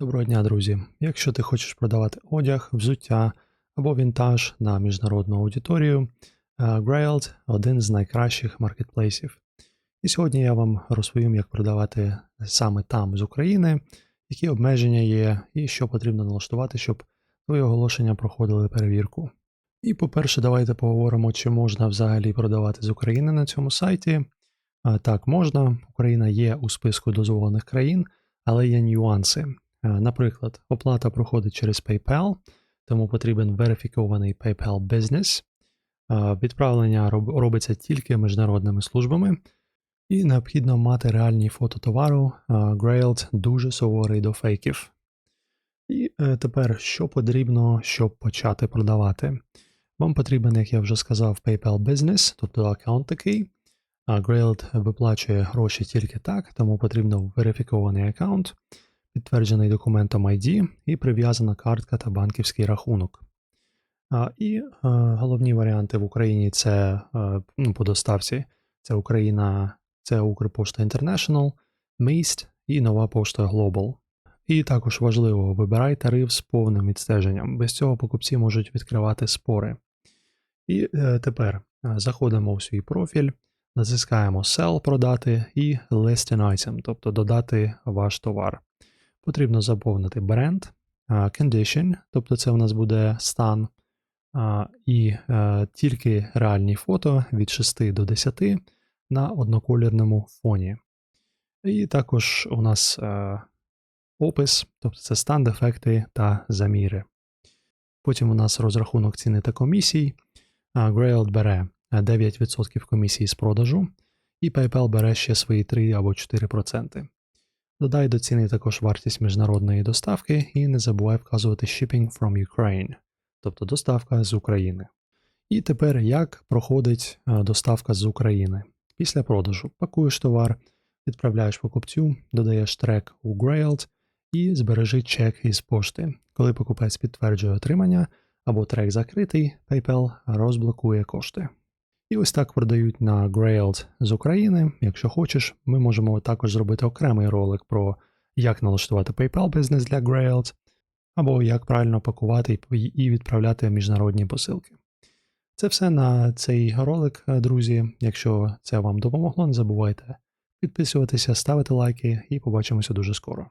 Доброго дня, друзі! Якщо ти хочеш продавати одяг, взуття або вінтаж на міжнародну аудиторію, е, Grailed – один з найкращих маркетплейсів. І сьогодні я вам розповім, як продавати саме там з України, які обмеження є, і що потрібно налаштувати, щоб твої оголошення проходили перевірку. І, по-перше, давайте поговоримо, чи можна взагалі продавати з України на цьому сайті. Е, Так, можна. Україна є у списку дозволених країн, але є нюанси. Е, Наприклад, оплата проходить через PayPal, тому потрібен верифікований PayPal Business. Е, Відправлення робиться тільки міжнародними службами, і необхідно мати реальні фото товару. Е, Grailed дуже суворий до фейків. І тепер, що потрібно, щоб почати продавати? Вам потрібен, як я вже сказав, PayPal Business, тобто аккаунт такий. Grailed виплачує гроші тільки так, тому потрібно верифікований аккаунт, підтверджений документом ID і прив'язана картка та банківський рахунок. І е, головні варіанти в Україні це е, ну, по доставці. Це Україна, це Укрпошта International, Міст і нова пошта Global. І також важливо, вибирай тариф з повним відстеженням. Без цього покупці можуть відкривати спори. І е, тепер заходимо у свій профіль, натискаємо Sell продати і List an item, тобто додати ваш товар. Потрібно заповнити бренд, е, condition, тобто це у нас буде стан, і е, тільки реальні фото від 6 до 10 на одноколірному фоні. І також у нас е, опис, тобто це стан, дефекти та заміри. Потім у нас розрахунок ціни та комісій. А, Grailed бере е, 9% комісії з продажу, і PayPal бере ще свої 3 або 4%. Додай до ціни також вартість міжнародної доставки і не забувай вказувати shipping from Ukraine, тобто доставка з України. І тепер як проходить е, доставка з України? Після продажу пакуєш товар, відправляєш покупцю, додаєш трек у Grailed і збережи чек із пошти. Коли покупець підтверджує отримання або трек закритий, PayPal розблокує кошти. І ось так продають на Grailed з України. Якщо хочеш, ми можемо також зробити окремий ролик про як налаштувати PayPal бізнес для Grailed, або як правильно пакувати і- відправляти міжнародні посилки. Це все на цей ролик, друзі. Якщо це вам допомогло, не забувайте підписуватися, ставити лайки і побачимося дуже скоро.